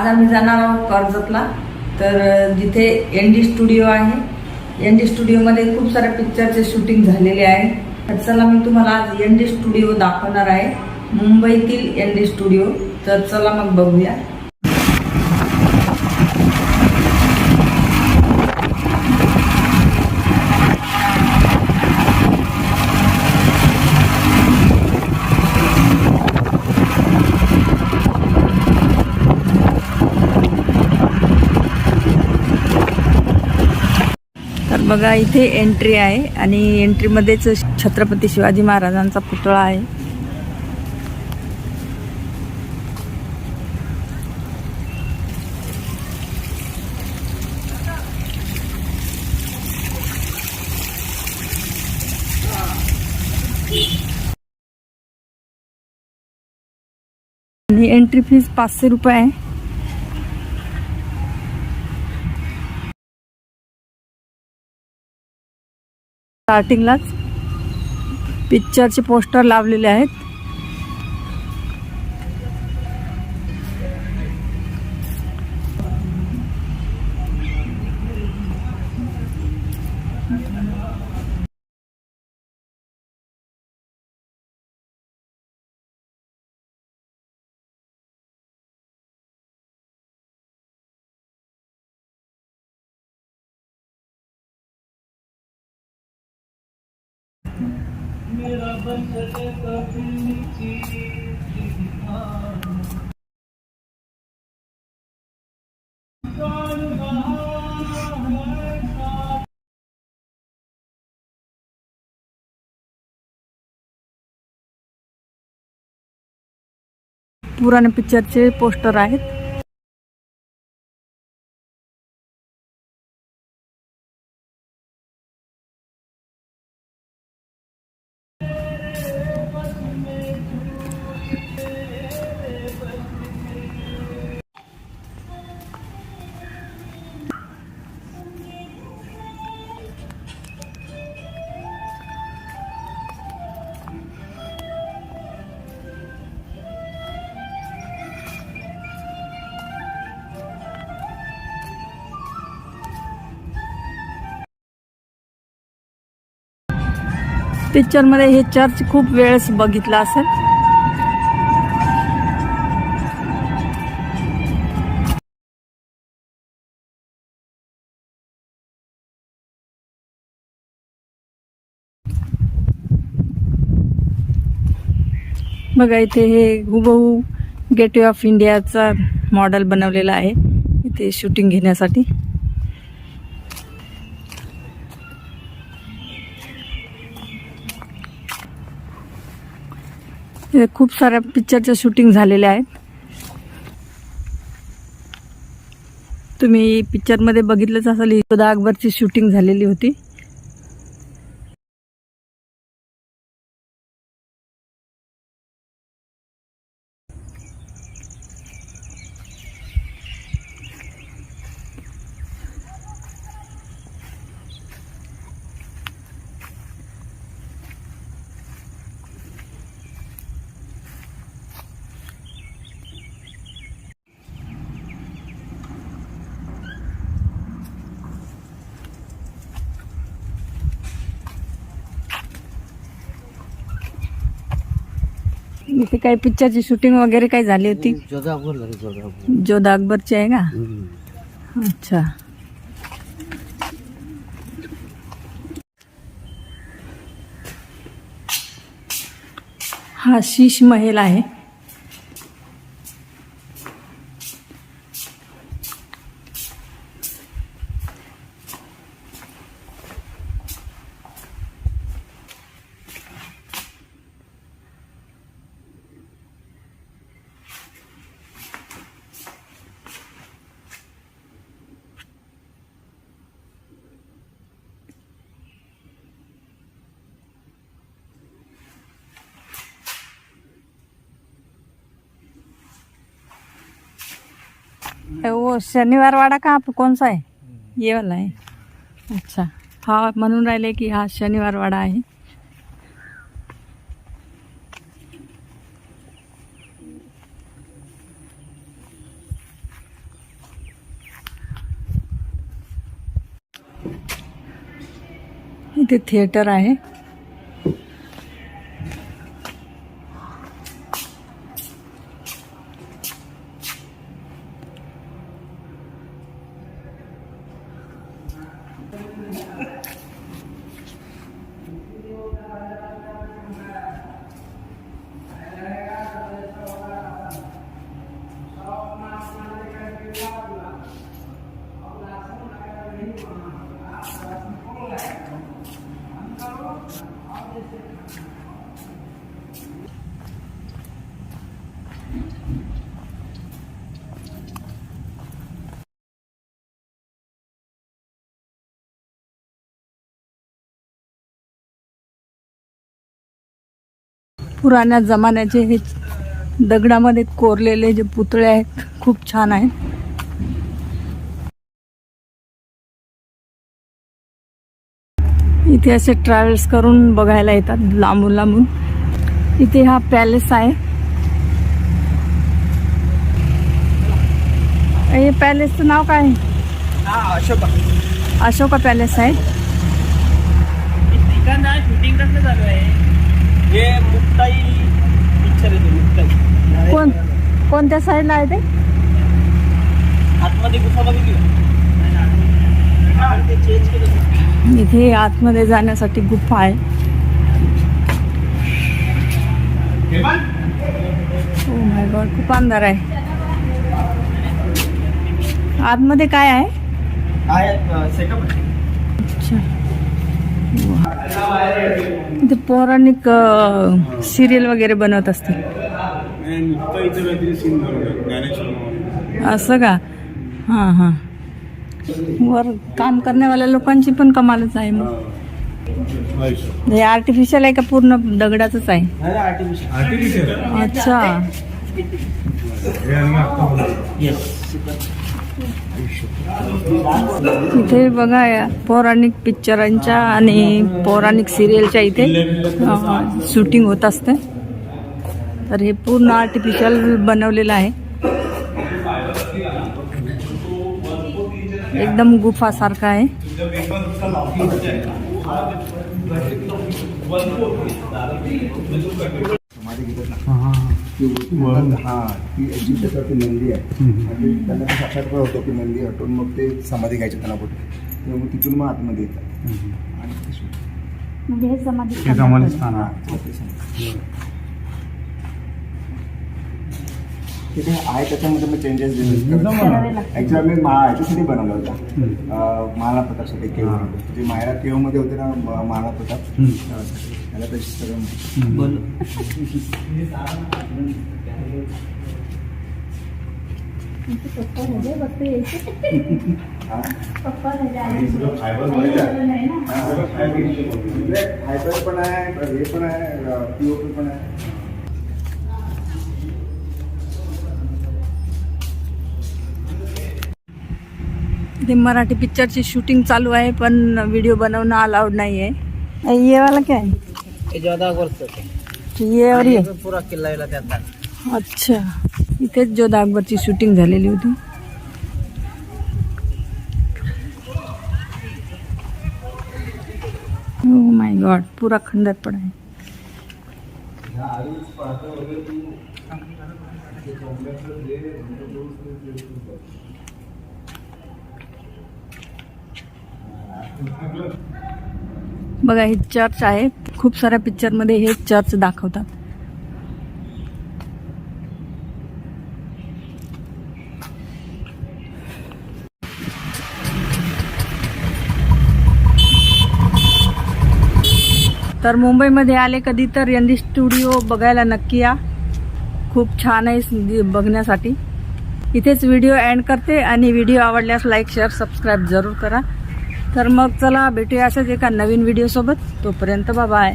आज आम्ही जाणार आहोत कर्जतला. तर जिथे एन डी स्टुडिओ आहे एन डी स्टुडिओमध्ये खूप साऱ्या पिक्चरचे शूटिंग झालेले आहे. तर चला मी तुम्हाला आज एन डी स्टुडिओ दाखवणार आहे. मुंबईतील एन डी स्टुडिओ. तर चला मग बघूया तर बघा इथे एंट्री आहे आणि एंट्रीमध्येच छत्रपती शिवाजी महाराजांचा पुतळा आहे. आणि एंट्री फीज पाचशे रुपये आहे. स्टार्टिंगलाच पिक्चरचे पोस्टर लावलेले आहेत. पुराणे पिक्चरचे पोस्टर आहेत. पिक्चरमध्ये हे चर्च खूप वेळेस बघितलं असेल. बघा इथे हे हुबहू गेटवे ऑफ इंडियाचा मॉडेल बनवलेला आहे. इथे शूटिंग घेण्यासाठी. इथे खूप साऱ्या पिक्चरच्या शूटिंग झालेल्या आहेत. तुम्ही पिक्चरमध्ये बघितलंच असेल योधा अकबरची शूटिंग झालेली होती. इथे काही पिक्चरची शूटिंग वगैरे काही झाली होती? झाली जोधा अकबरची आहे का? अच्छा. हा शीश महल आहे. वो शनिवार वाडा का कोण सा आहे? ये वाला आहे. अच्छा. हा म्हणून राहिले की हा शनिवार वाडा आहे. इथे थिएटर आहे. पुराण्या जमान्याचे हे दगडामध्ये कोरलेले जे पुतळे आहेत खूप छान आहेत. इथे असे ट्रॅव्हल्स करून बघायला येतात लांबून लांबून. इथे हा पॅलेस आहे. हे पॅलेसचं नाव काय? आहे? अशोका. अशोका पॅलेस आहे. ठिकाण शूटिंग कसं चालू आहे? हे मुक्ताई पिक्चर आहे ते मुक्ताई. कोण? कोणत्या साईडला आहे ते? आतमध्ये गुफा बघितली? इथे आतमध्ये जाण्यासाठी गुफा आहे. ओ माय गॉड खूप अंधार आहे. आतमध्ये काय आहे? इथे पौराणिक सिरियल वगैरे बनवत असतील. ज्ञानेश्वर असं का? हां हां. वर काम करण्यावाल्या लोकांची पण कमालच आहे मग. हे. आर्टिफिशियल आहे का पूर्ण दगडाचंच आहे? आर्टिफिशियल आर्टिफिशियल अच्छा. हे. इथे बघा या पौराणिक पिक्चरांच्या आणि पौराणिक सिरियलच्या इथे शूटिंग होत असते. तर हे पूर्ण आर्टिफिशियल बनवलेलं आहे. एकदम गुफासारखं आहे. हां. ती याची त्याच्यावरती नंदी आहे. आणि त्यांना ते साक्षात्कार होतो की नंदी हटून मग ते समाधी घ्यायचे त्यांना कुठे तर मग तिथून मग आतमध्ये येतात. आणि ते. म्हणजे हे समाधी हे समाधी स्थान हा, आहे. ते समाधी. ते काय आहे त्याच्यामध्ये मग चेंजेस. ऍक्च्युअली मी मा ह्याच्यासाठी बनवला होता. अं, महाराणा प्रतापसाठी केव हा. जे मायरा केवमध्ये होते ना म- महाराणा प्रताप. त्याला तशी सगळं बोल हा? फायबर पण आहे हे पण आहे पीओपी पण आहे. ते मराठी पिक्चरची शूटिंग चालू आहे पण व्हिडिओ बनवणं अलाउड नाही आहे ये वाला क्या ये और ये. पुरा किल्ला अच्छा. इथेच जोधा अकबरची शूटिंग झालेली होती. ओ माय गॉड पुरा खंडर पण आहे. बघा हे चर्च आहे. खूप साऱ्या पिक्चरमध्ये हे चर्च दाखवतात. तर मुंबईमध्ये आले कधी तर यंदी स्टुडिओ बघायला नक्की या. खूप छान आहे बघण्यासाठी. इथेच व्हिडिओ एंड करते आणि व्हिडिओ आवडल्यास लाईक शेअर सबस्क्राईब जरूर करा. तर मग चला भेटूया असंच एका नवीन व्हिडिओसोबत तोपर्यंत बाबा आहे